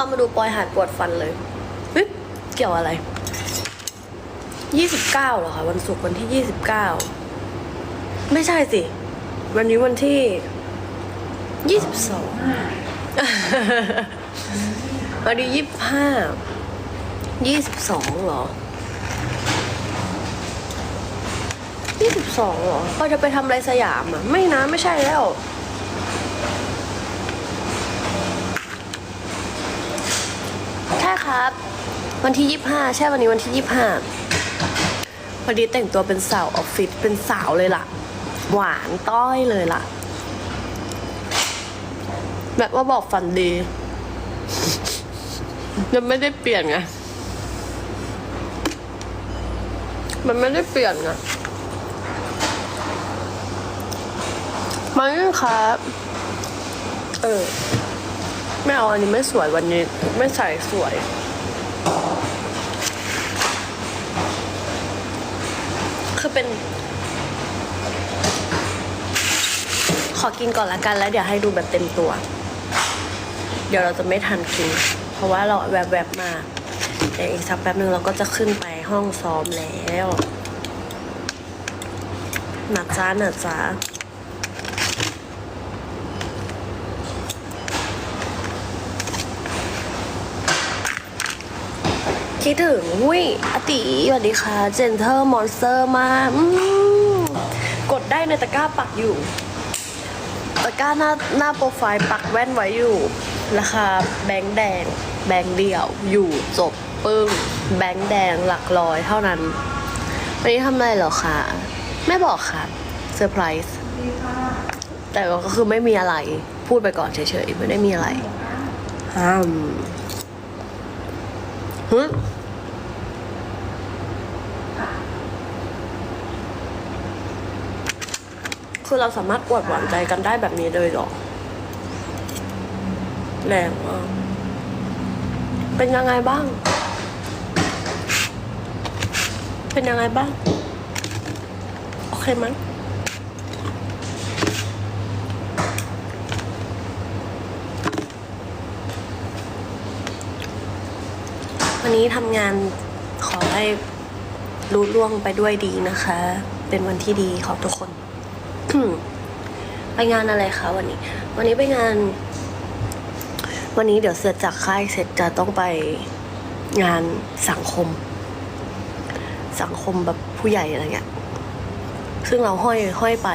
เข้ามาดูปอยหาดปวดฟันเลยเฮ้ยเกี่ยวอะไร ยี่สิบเก้าเหรอคะวันศุกร์วันที่ยี่สิบเก้าไม่ใช่สิ วันนี้วันที่ยี่สิบสองวันนี้ยี่สิบห้ายี่สิบสองเหรอยี่สิบสองเหรอเราจะไปทำอะไรสยามอะ ไม่นะ ไม่ใช่แล้ว ครับ วันที่ยี่ห้าใช่วันนี้วันที่ยี่ห้าพอดีแต่งตัวเป็นสาวออฟฟิศเป็นสาวเลยล่ะ หวานต้อยเลยล่ะ แบบว่าบอกฝันดียังไม่ได้เปลี่ยนไง มันไม่ได้เปลี่ยนไงมาครับ เออ ไม่เอาอันนี้ไม่สวยวันนี้ ไม่ใส่สวย คือเป็น ขอกินก่อนละกันแล้วเดี๋ยวให้ดูแบบเต็มตัว เดี๋ยวเราจะไม่ทันกิน เพราะว่าเราแวบๆมาเดี๋ยวอีกสักแป๊บนึงเราก็จะขึ้นไปห้องซ้อมแล้วหนักจ้าหนักจ้า คิดถึงอุ้ยอติสวัสดีค่ะ เจนเทอร์มอนสเตอร์มามกดได้ในตะกร้าปักอยู่ ตะกร้าหน้าหน้าโปรไฟล์ปักแว่นไว้อยู่ ราคาแบงค์แดง แบงค์เดี่ยวอยู่จบปึ้ง แบงค์แดงหลักร้อยเท่านั้น วันนี้ทำอะไรเหรอคะ ไม่บอกค่ะเซอร์ไพรส์แต่ก็คือไม่มีอะไร พูดไปก่อนเฉยๆ ไม่ได้มีอะไรห้ามฮึ คือเราสามารถอวดหวานใจกันได้แบบนี้เลยหรอ แรงมากเป็นยังไงบ้าง เป็นยังไงบ้าง โอเคไหมยวันนี้ทำงานขอให้รู้ล่วงไปด้วยดีนะคะ เป็นวันที่ดีของทุกคน ไปงานอะไรคะวันนี้ วันนี้ไปงาน วันนี้เดี๋ยวเสร็จจากค่ายเสร็จจะต้องไปงานสังคม สังคมแบบผู้ใหญ่อะไรเงี้ย ซึ่งเราห้อยห้อยไป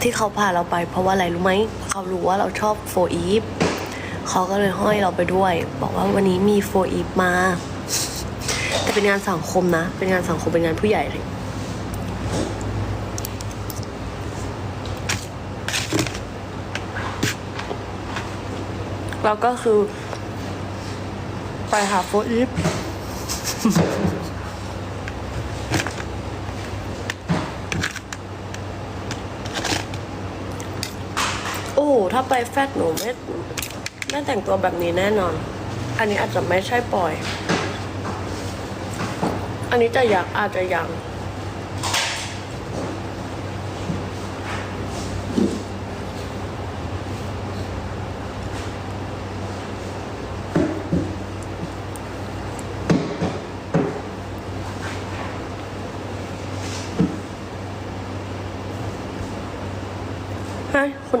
ที่เขาพาเราไป เพราะว่าอะไรรู้ไหมเขารู้ว่าเราชอบโฟอีฟเขาก็เลยห้อยเราไปด้วย บอกว่าวันนี้มีโฟอีฟมาแต่เป็นงานสังคมนะ เป็นงานสังคมเป็นงานผู้ใหญ่เลย แล้วก็คือ ไปหาโฟอีฟโอ้ถ้าไปแฟดหนูไม่ไม่แต่งตัวแบบนี้แน่นอน อันนี้อาจจะไม่ใช่ปล่อย อันนี้จะอยากอาจจะยัง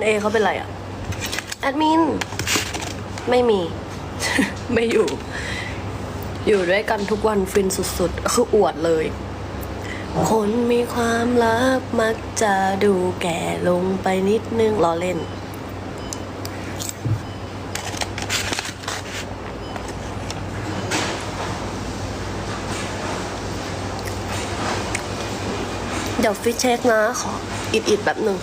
เอเขาเป็นไรอะแอดมิน ไม่มี ไม่อยู่ อยู่ด้วยกันทุกวันฟินสุดๆ คืออวดเลย คนมีความรักมักจะดูแก่ลงไปนิดนึงล้อเล่น เดี๋ยวฟิชเช็คนะ ขออิดๆแบบหนึ่ง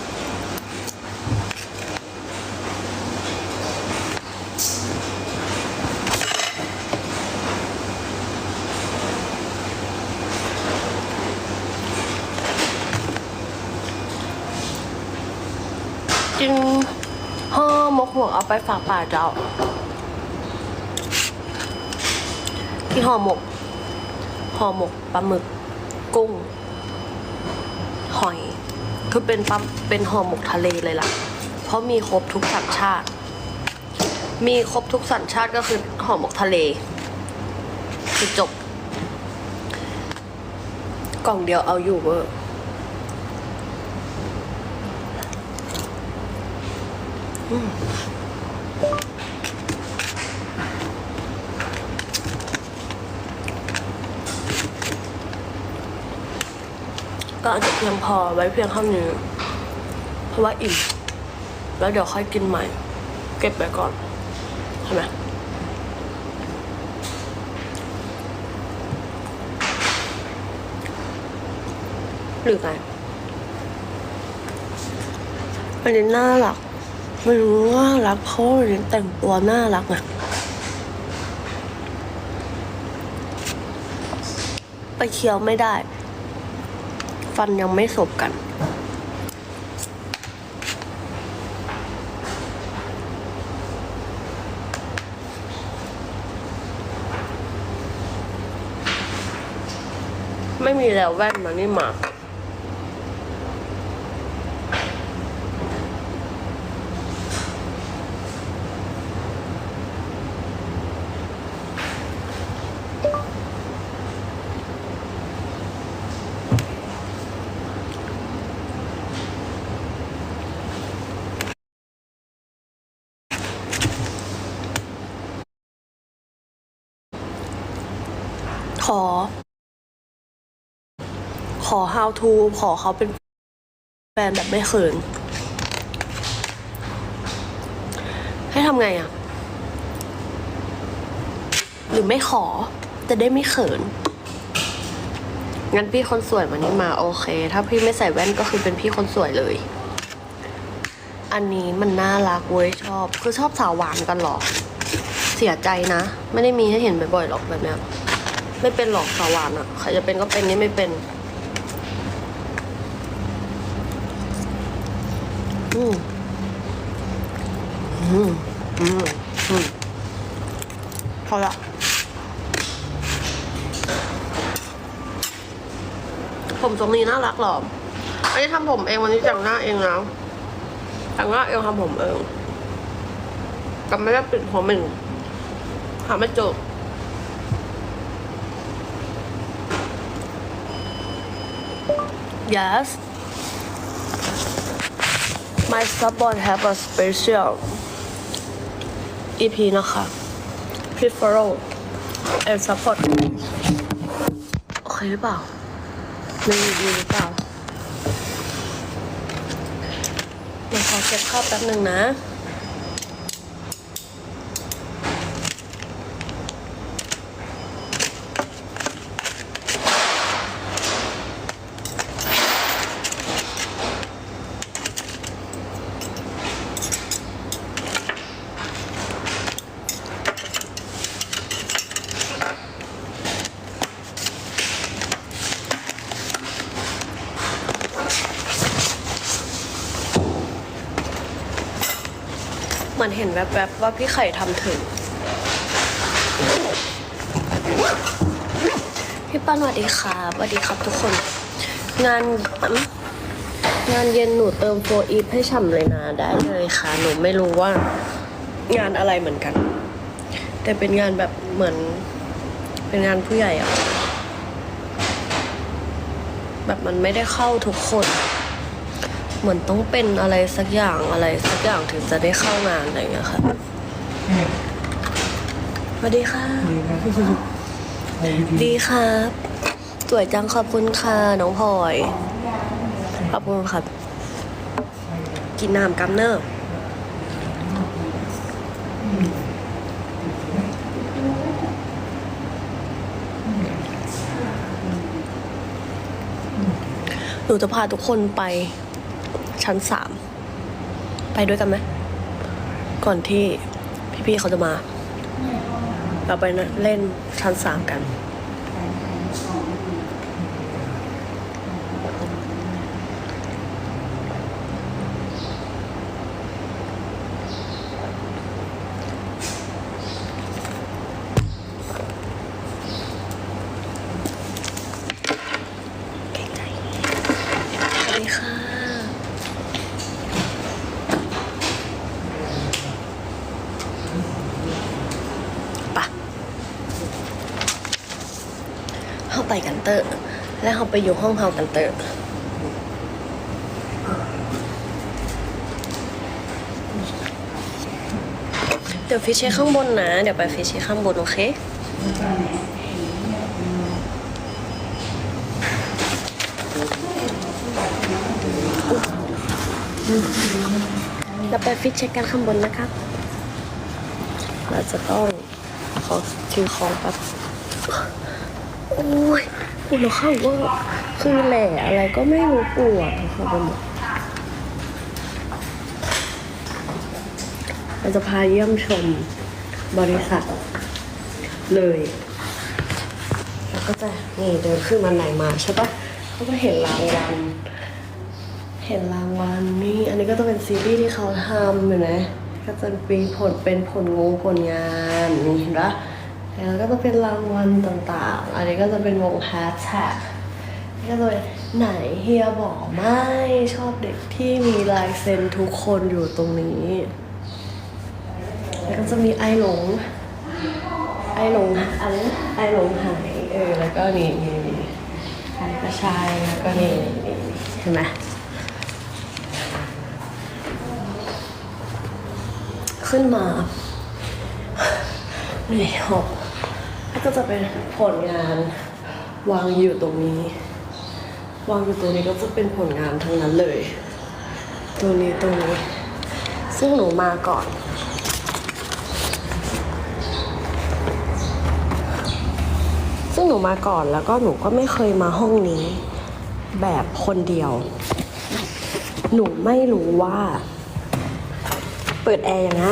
กินห่อหม กเอาไปฝากป่าเจ้าที่ห่อหมกห่อหมกปลาหมึก กุ้ง หอย คือเป็นปลาเป็นห่อหมกทะเลเลยล่ะ เพราะมีครบทุกสัญชาติ มีครบทุกสัญชาติก็คือห่อหมกทะเล คือจบ กล่องเดียวเอาอยู่เวอร์อืม ก็อาจจะเพียงพอไว้เพียงเท่านี้ เพราะว่าอิ่ม แล้วเดี๋ยวค่อยกินใหม่ เก็บไว้ก่อน ใช่ไหมหรือไงอันนี้น่ารักไม่รู้ว่ารักเพราะอันนี้แต่งตัวน่ารักอะไปเคี้ยวไม่ได้ ฟันยังไม่สบกัน ไม่มีแล้วแว่นมานี่มา ขอ ขอ how to ขอเขาเป็นแฟนแบบไม่เขิน ให้ทำไงอะหรือไม่ขอจะได้ไม่เขิน งั้นพี่คนสวยวันนี้มาโอเค ถ้าพี่ไม่ใส่แว่นก็คือเป็นพี่คนสวยเลย อันนี้มันน่ารักเว้ยชอบ คือชอบสาวหวานกันหรอ เสียใจนะ ไม่ได้มีให้เห็นบ่อยๆหรอกแบบเนี้ย ไม่เป็นหรอกสาวานอะใครจะเป็นก็เป็นนี่ไม่เป็นอืมอืมอืมอืมพอละผมทรงนี้น่ารักหรออันนี้ทำผมเองวันนี้แต่งหน้าเองนะแต่งหน้าเองทำผมเองแต่ไม่ได้ปิดผมเองหาไม่จอ yes my support have a special EP นะคะ preferal and support โอเคหรือเปล่าไม่ีดีหรือเปล่าเดี๋ยวขอเก็บข้าวแป๊บหนึ่งนะ เห็นแวบๆว่าพี่ไข่ทำถึง พี่ป้านสวัสดีครับสวัสดีครับทุกคน งานงานเย็นหนูเติมโฟอีฟให้ฉ่ำเลยนะได้เลยค่ะ หนูไม่รู้ว่างานอะไรเหมือนกัน แต่เป็นงานแบบเหมือน เป็นงานผู้ใหญ่อะแบบมันไม่ได้เข้าทุกคน เหมือนต้องเป็นอะไรสักอย่างอะไรสักอย่างถึงจะได้เข้างานอะไรอย่างเงี้ยค่ะสวัสดีค่ะ ดีครับ สวยจังขอบคุณค่ะน้องพลอย ขอบคุณครับ กินน้ำกัมเนอร์หนูจะพาทุกคนไป ชั้นสามไปด้วยกันไหม ก่อนที่พี่ๆเขาจะมา เราไปเล่นชั้นสามกัน สวัสดีค่ะ เไปกัน เตอร์ แล้วเขาไปอยู่ห้องเฮากันเตอร์เดี๋ยวฟิชเช็คข้างบนนะ เดี๋ยวไปฟิชเช็คข้างบน โอเคเราไปฟิตเช็คกันข้างบนนะครับ เราจะต้องขอถือของแป๊บโอ้ย ปวดหัวเข่าว่าคือแหล่อะไรก็ไม่รู้ปวดหัวเข่าไปหมดเราจะพาเยี่ยมชมบริษัทเลย แล้วก็จะนี่เดินขึ้นมาไหนมาใช่ปะเขาก็เห็นรางวัล เห็นรางวัลนี่ อันนี้ก็จะเป็นซีรีส์ที่เขาทำอยู่นะ ก็จะมีผลเป็นผลงงผลงานนี่เห็นปะ แล้วก็จะเป็นรางวัลต่างๆ อันนี้ก็จะเป็นวงแฮชแท็กก็เป็นไหนเฮียบอกไม่ชอบเด็กที่มีลายเซ็นทุกคนอยู่ตรงนี้ แล้วก็จะมีไอหลง ไอหลงอันนี้ไอหลงหายเออแล้วก็นี่นี่นี่อันนี้ก็ใช่แล้วก็นี่นี่เห็นไหมขึ้นมาเหนื่อยหอบ ก็จะเป็นผลงานวางอยู่ตรงนี้ วางอยู่ตรงนี้ก็จะเป็นผลงานทั้งนั้นเลย ตรงนี้ตรงนี้ ซึ่งหนูมาก่อนซึ่งหนูมาก่อนแล้วก็หนูก็ไม่เคยมาห้องนี้ แบบคนเดียว หนูไม่รู้ว่า เปิดแอร์ยังไง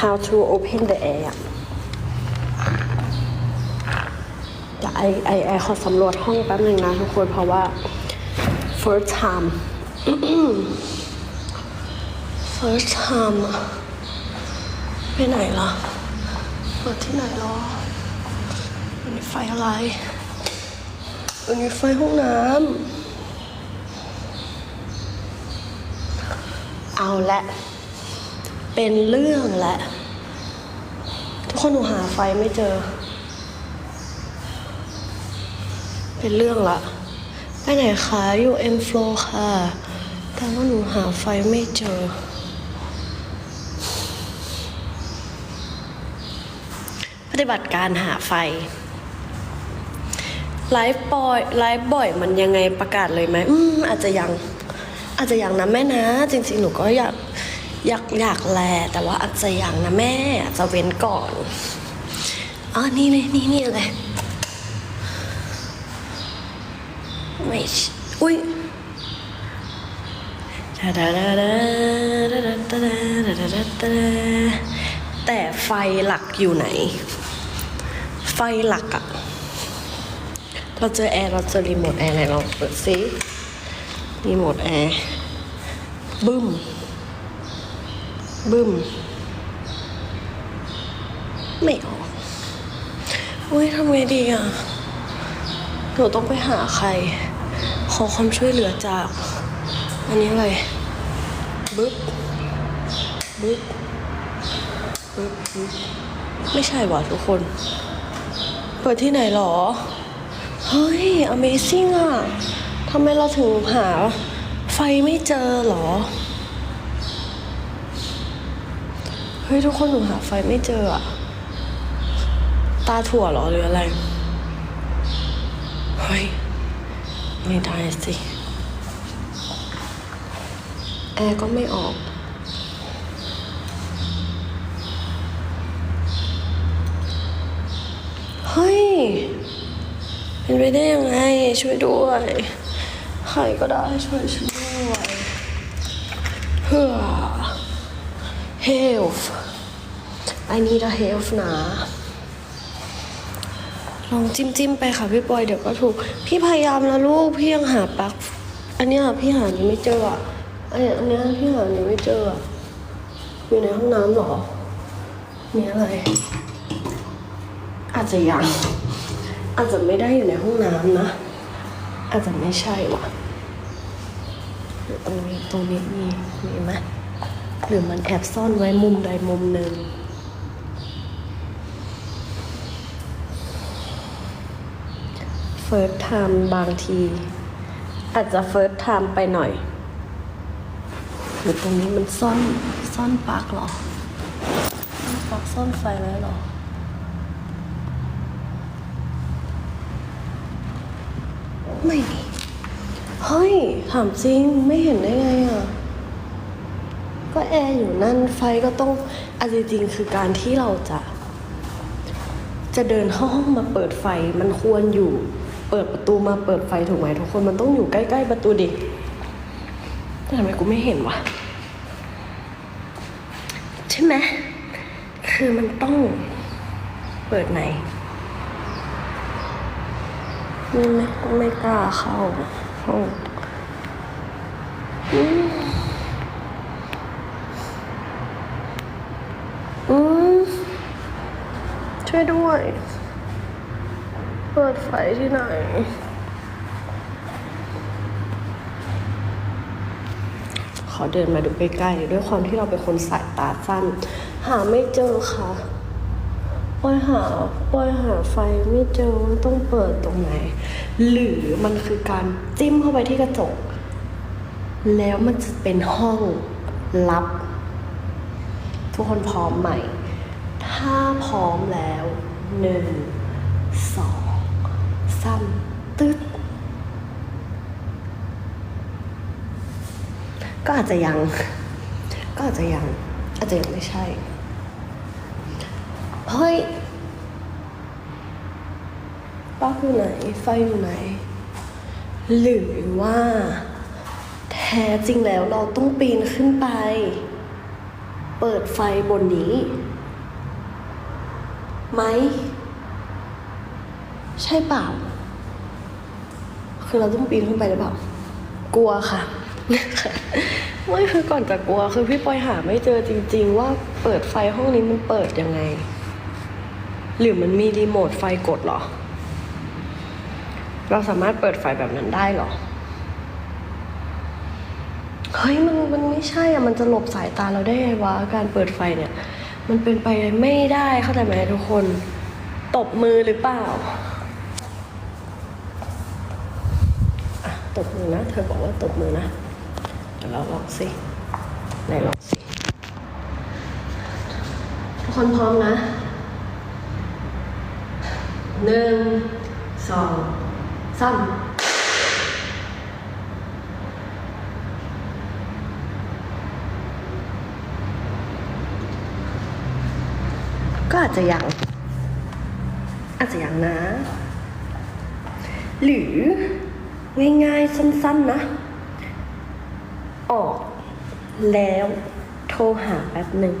how to open the air อไอไอไอขอสำรวจห้องแป๊บนึงนะทุกคนเพราะว่า first time first time ไปไหนล่ะ เปิดที่ไหนหรออันนี้ไฟอะไรอันนี้ไฟห้องน้ำเอาละ เป็นเรื่องละ ทุกคนหนูหาไฟไม่เจอ เป็นเรื่องละไปไหนคะอยู่เอ็มโฟลค่ะ แต่ว่าหนูหาไฟไม่เจอ ปฏิบัติการหาไฟ ไลฟ์บ่อยไลฟ์บ่อยมันยังไงประกาศเลยไหมอืมอาจจะยัง อาจจะยังนะแม่นะ จริง ๆ หนูก็อยากอยากอยากแลแต่ว่าอาจจะยังนะแม่อาจจะเว้นก่อนอ๋อนี่เลยนี่นี่อะไดาดาแต่ไฟหลักอยู่ไหน ไฟหลักอะเราเจอแอร์เราเจอรีโมทแอร์ไหนลองเปิดซิรีโมทแอร์บึ้ม บึ้ม ไม่ออกอุ้ยทำไงดีอะหนูต้องไปหาใครข อความช่วยเหลือจาก อันนี้อะไรบึ๊บบึ๊บบึ๊บบึ๊บไม่ใช่ว่ะทุกคน เปิดที่ไหนหรอ เฮ้ย Amazing อะทำไมเราถึงหาไฟไม่เจอหรอ เฮ้ย ทุกคนหนูหาไฟไม่เจออะตาถั่วหรอหรืออะไร เฮ้ย ไม่ได้สิ แอร์ก็ไม่ออก เฮ้ย เป็นไปได้ยังไง ช่วยด้วยใครก็ได้ช่วยฉันด้วยเพื่อ help I need a help นะ ลองจิ้มจิ้มไปค่ะพี่ปอยเดี๋ยวก็ถูก พี่พยายามแล้วลูกพี่ยังหาปลั๊กอันนี้พี่หายังไม่เจออะอันนี้พี่หายังไม่เจออะอยู่ในห้องน้ำเหรอ มีอะไร อาจจะยังอาจจะไม่ได้อยู่ในห้องน้ำนะ อาจจะไม่ใช่ว่ะตรงนี้ตรงนี้มีมีไหมหรือมันแอบซ่อนไว้มุมใดมุมหนึ่ง first time บางที อาจจะ first time ไปหน่อยหรือตรงนี้มันซ่อนซ่อนปลั๊กหรอซ่อนปลั๊กซ่อนไฟไว้หรอไม่มีเฮ้ยถามจริงไม่เห็นได้ไงอะ ก็แอร์อยู่นั่นไฟก็ต้องอันจริงคือการที่เราจะ จะเดินเข้าห้องมาเปิดไฟมันควรอยู่ เปิดประตูมาเปิดไฟถูกไหมทุกคนมันต้องอยู่ใกล้ๆประตูดิแต่ทำไมกูไม่เห็นวะใช่ไหมคือมันต้องเปิดไหนไม่ไม่กล้าเข้าห้องอืมอืมช่วยด้วย เปิดไฟที่ไหน ขอเดินมาดูใกล้ๆด้วยความที่เราเป็นคนสายตาสั้น หาไม่เจอค่ะปอยหาปอยหาไฟไม่เจอต้องเปิดตรงไหน หรือมันคือการจิ้มเข้าไปที่กระจก แล้วมันจะเป็นห้องลับ ทุกคนพร้อมไหม ถ้าพร้อมแล้วหนึ่ง สามตึ๊ดก็อาจจะยัง ก็อาจจะยัง อาจจะยังไม่ใช่ เฮ้ยปลั๊กอยู่ไหน ไฟอยู่ไหน หรือว่า แท้จริงแล้วเราต้องปีนขึ้นไป เปิดไฟบนนี้ ไหม ใช่เปล่า คือเราต้องปีนขึ้นไปหรือเปล่า กลัวค่ะไม่คือก่อนจะกลัวคือพี่ปอยหาไม่เจอจริง ๆ ว่าเปิดไฟห้องนี้มันเปิดยังไง หรือมันมีรีโมทไฟกดเหรอ เราสามารถเปิดไฟแบบนั้นได้เหรอเฮ้ยมันมันไม่ใช่อะมันจะหลบสายตาเราได้ไงวะการเปิดไฟเนี่ย มันเป็นไปไม่ได้เข้าใจไหมทุกคน ตบมือหรือเปล่าอะตบมือ นะ เธอบอกว่าตบมือนะเดี๋ยวเราลองสิไหนลองสิ ทุกคนพร้อมนะหนึ่งสองสามก็อาจจะยังอาจจะยังนะ หรือ ง่ายๆ สั้นๆนะ ออก แล้วโทรหาแป๊บหนึ่ง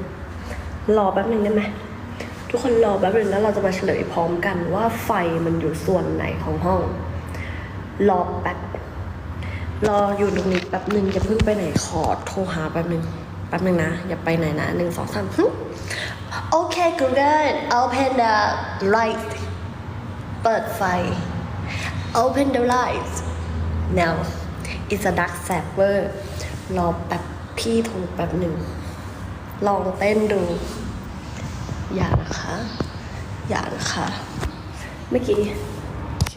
รอแป๊บหนึ่งได้ไหมทุกคนรอแป๊บหนึ่งแล้วเราจะมาเฉลยพร้อมกันว่าไฟมันอยู่ส่วนไหนของห้อง รอแป๊บ รออยู่ตรงนี้แป๊บหนึ่งอย่าเพิ่งไปไหนขอโทรหาแป๊บหนึ่งแป๊บหนึ่งนะ อย่าไปไหนนะหนึ่งสองสามโอเค Google open the light เปิดไฟ open the lights now it's a dark saber รอแป๊บพี่โทรแป๊บหนึ่ง ลองเต้นดู อย่านะคะ อย่านะคะ เมื่อกี้โอเค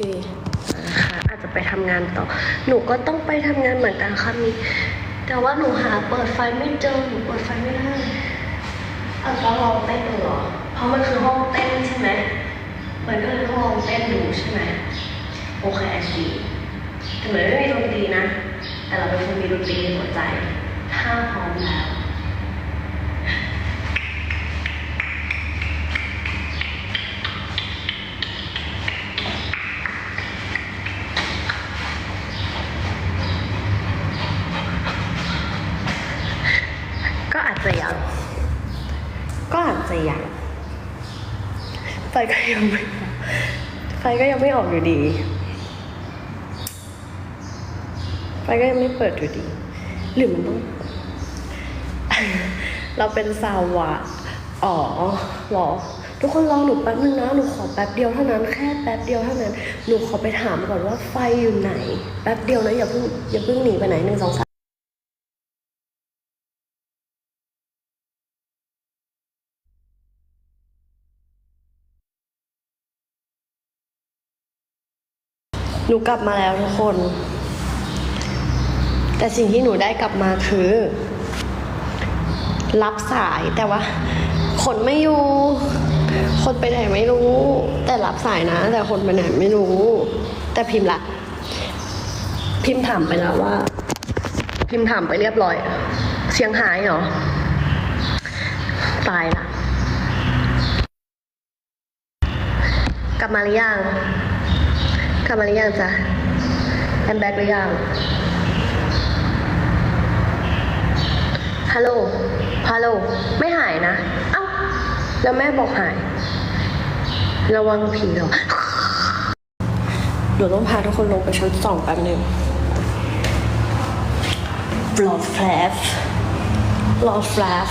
นะคะอาจจะไปทำงานต่อ หนูก็ต้องไปทำงานเหมือนกันค่ะมี แต่ว่าหนูหาเปิดไฟไม่เจอ หนูเปิดไฟไม่ได้อาแล้วลองเต้นดูเหรอ เพราะมันคือห้องเต้นใช่ไหมมันก็เลยต้องลองเต้นดูใช่ไหมโอเคดี แต่เหมือนไม่มีดนตรีนะ แต่เราเป็นคนมีดนตรีในหัวใจ ถ้าพร้อมแล้วก็อาจจะยัง ก็อาจจะยัง ไฟก็ยังไม่ไฟก็ยังไม่ออกอยู่ดี ไฟก็ยังไม่เปิดอยู่ดี หรือมันต้อง เราเป็นสาวะอ๋อหรอ ทุกคนรอหนูแป๊บนึงนะ หนูขอแป๊บเดียวเท่านั้น แค่แป๊บเดียวเท่านั้น หนูขอไปถามก่อนว่าไฟอยู่ไหน แป๊บเดียวนะอย่าเพิ่งอย่าเพิ่งหนีไปไหนหนึ่งสองสามหนูกลับมาแล้วทุกคน แต่สิ่งที่หนูได้กลับมาคือ รับสายแต่ว่า คนไม่อยู่ คนไปไหนไม่รู้ แต่รับสายนะ แต่คนไปไหนไม่รู้ แต่พิมพ์ละ พิมพ์ถามไปแล้วว่า พิมพ์ถามไปเรียบร้อย เสียงหายเหรอ ตายละกลับมาหรือยังกลับมาหรือยังจ๊ะแอมแบ็กหรือยัง ฮัลโหล ฮัลโหล ไม่หายนะ เอ้า แล้วแม่บอกหาย ระวังผีเหรอ เดี๋ยวต้องพาทุกคนลงไปชั้นสองแป๊บหนึ่งรอแฟลชรอแฟลช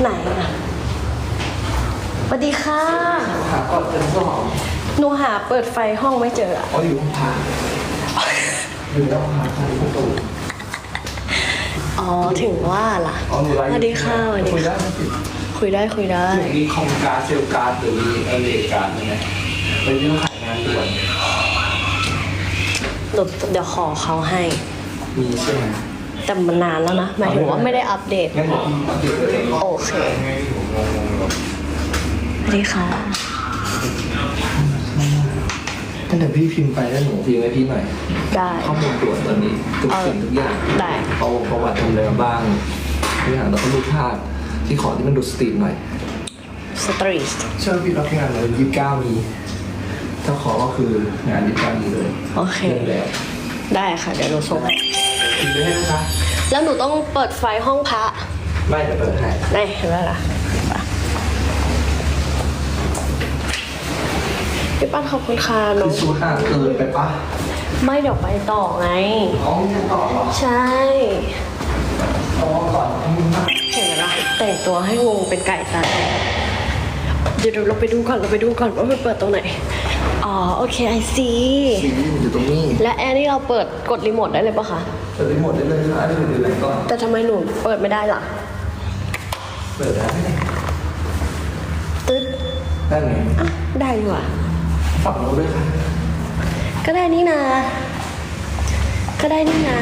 ไหนอะสวัสดีค่ะหาก่อนเป็นสองหนูหาเปิดไฟห้องไม่เจออะอ๋ออยู่ห้องพักอยู่ในห้องพักทางประตู อ๋อถึงว่าล่ะอ๋อหนูไลฟ์สวัสดีค่ะสวัสดีคุยได้ค่ะคุยได้คุยได้ หนูมีคอมการ์ดเซลล์การ์ดหรือมีเอเลการ์ดไหมไปเรื่องขายงานด่วนเดี๋ยวเดี๋ยวขอเขาให้ มีใช่ไหมแต่มันนานแล้วนะหมายถึงว่าไม่ได้อัปเดต งั้นผมอัปเดตเลยโอเค สวัสดีค่ะตั้ง แต่พี่พิมพ์ไปแล้วหนูพิมพ์ให้พี่หน่อยได้ ข้อมูลตรวจตอนนี้ทุกสิ่งทุกอย่างได้ เขาประวัติทำอะไรมาบ้างทุกอย่างแล้วก็รูปภาพที่ขอที่มันดูสตรีทหน่อย สตรีทเชื่อพี่รับงานเลยยี่สิบเก้ามีถ้าขอก็คืองานยี่สิบเก้ามีเลยโอเค เรื่องแล้วได้ค่ะ เดี๋ยวหนูส่งให้พิมพ์ไว้ให้นะคะแล้วหนูต้องเปิดไฟห้องพระไม่เดี๋ยวเปิดให้ ได้เห็นไหมล่ะไป พี่ปั้นขอบคุณค่ะหนูคือซูห่างเกินไปปะไม่เดี๋ยวไปต่อไงอ๋อยังต่อเหรอใช่อ๋อก่อนมึงมาเห็นไหมล่ะแต่งตัวให้งงเป็นไก่ตายเดี๋ยวเราไปดูก่อนเราไปดูก่อนว่ามันเปิดตรงไหน อ๋อ โอเคไอซีซีรีส์อยู่ตรงนี้และแอร์นี่เราเปิดกดรีโมทได้เลยปะคะ เปิดรีโมทได้เลยค่ะอันนี้ดูอะไรก่อน แต่ทำไมหนูเปิดไม่ได้ล่ะ เปิดได้ไหมตึ๊ดได้ไงอะได้ดีกว่า ฝั่งนู้นด้วยค่ะก็ได้นี่นา ก็ได้นี่นา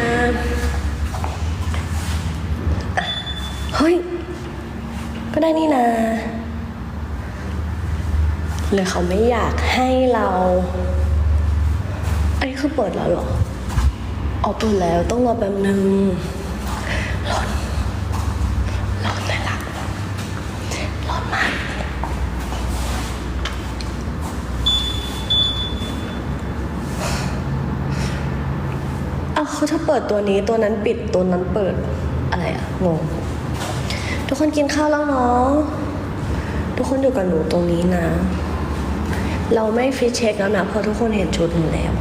อะเฮ้ย ก็ได้นี่นาหรือเขาไม่อยากให้เรา อันนี้คือเปิดแล้วเหรออ๋อเปิดแล้วต้องรอแป๊บนึงร้อนร้อนนะล่ะร้อนมาก อ้าว เปิดตัวนี้ตัวนั้นปิดตัวนั้นเปิดอะไรอะงงทุกคนกินข้าวแล้วเนาะทุกคนอยู่กับหนูตรงนี้นะ เราไม่ฟิตเช็คแล้วนะเพราะทุกคนเห็นชุดหนูแล้ว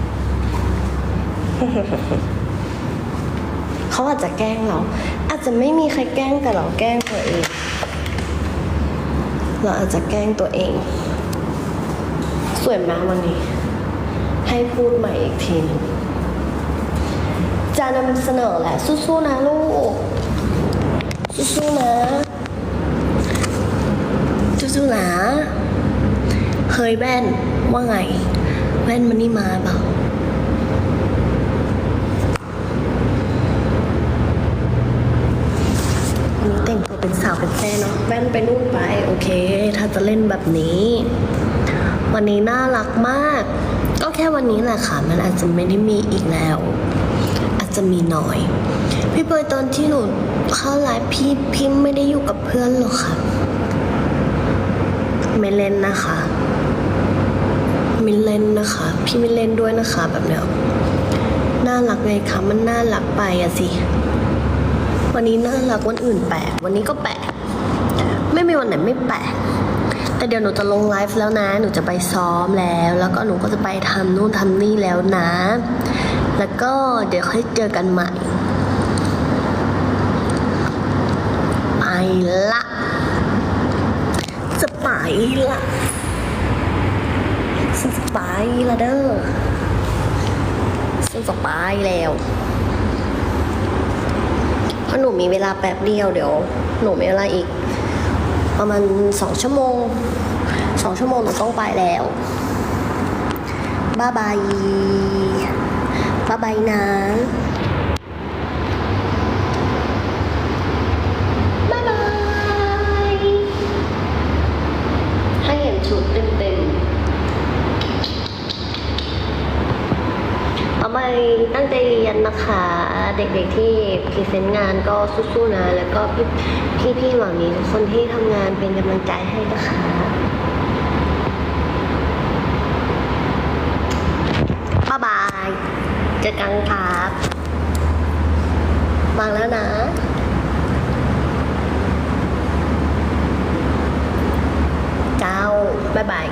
เขาอาจจะแกล้งเรา อาจจะไม่มีใครแกล้งแต่เราแกล้งตัวเอง เราอาจจะแกล้งตัวเอง สวยมากวันนี้ ให้พูดใหม่อีกทีหนึง จะนำเสนอแหละสู้ๆนะลูก สู้ๆนะสู้ๆนะเฮ้ยแว่นว่าไง แว่นมันนี่มาเปล่าวันนี้แต่งตัวเป็นสาวเป็นแซ่เนาะแว่นไปนู่นไป โอเค ถ้าจะเล่นแบบนี้ วันนี้น่ารักมาก ก็แค่วันนี้แหละค่ะ มันอาจจะไม่ได้มีอีกแล้ว จะมีน้อย พี่เปยตอนที่หนูเข้าไลฟ์พี่พี่ไม่ได้อยู่กับเพื่อนหรอกค่ะ ไม่เล่นนะคะไม่เล่นนะคะ พี่ไม่เล่นด้วยนะคะแบบเนี้ยน่ารักไงคะมันน่ารักไปอะสิ วันนี้น่ารักวันอื่นแปลกวันนี้ก็แปลกไม่มีวันไหนไม่แปลกแต่เดี๋ยวหนูจะลงไลฟ์แล้วนะ หนูจะไปซ้อมแล้ว แล้วก็หนูก็จะไปทำนู่นทำนี่แล้วนะ แล้วก็เดี๋ยวค่อยเจอกันใหม่ ไปละ จะไปละฉันจะไปละเด้อฉันจะไปแล้วเพราะหนูมีเวลาแป๊บเดียวเดี๋ยว หนูมีเวลาอีก ประมาณสองชั่วโมงสองชั่วโมงหนูต้องไปแล้ว บ๊ายบาย บ๊ายบนะบ๊ายบาย ให้เห็นชุดเต็มๆ เอาไปตั้งใจเรียนนะคะ เด็กๆที่พรีเซนต์งานก็สู้ๆนะ แล้วก็พี่พี่ๆหวังนี้ทุกคนที่ทำงานเป็นกำลังใจให้นะคะ อกันครับวางแล้วนะเจ้าบ๊ายบาย